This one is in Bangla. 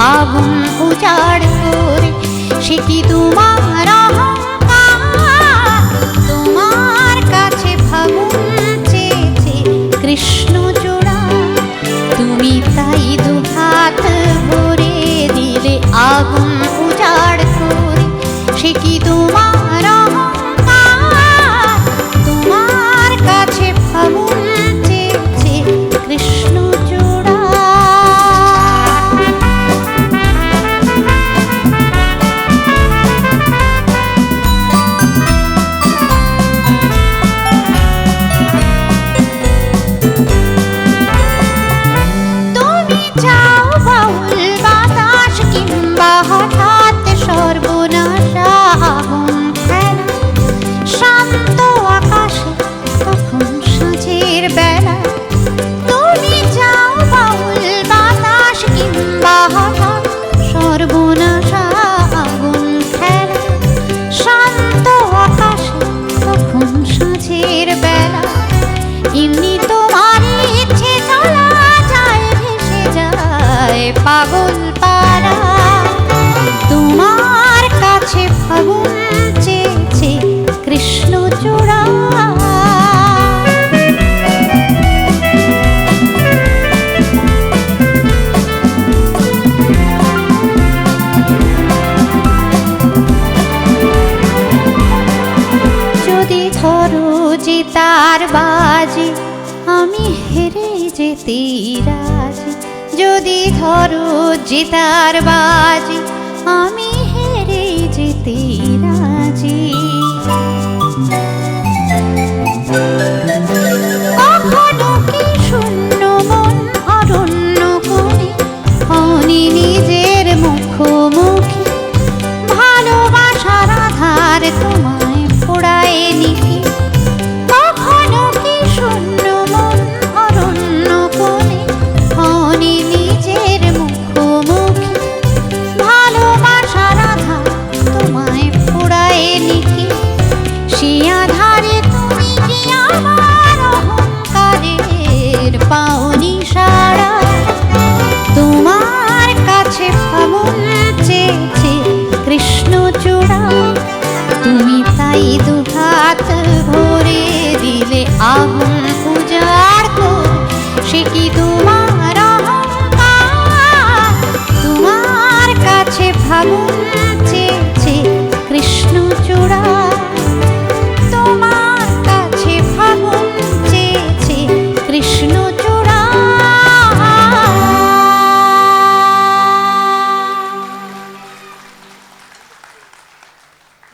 আগুন উজাড় করে, সে তোমার তোমার কাছে ফাগুন চেয়েছে কৃষ্ণ জোড়া। তুমি তাই দুহাত ভরে দিলে আগুন উজাড় করে, সে কি তোমার 敲 বুঝি তার বাজি, আমি হেরে যেতে রাজি। যদি ধরো জিতার বাজি, আমি হেরে যেতে রাজি। amor.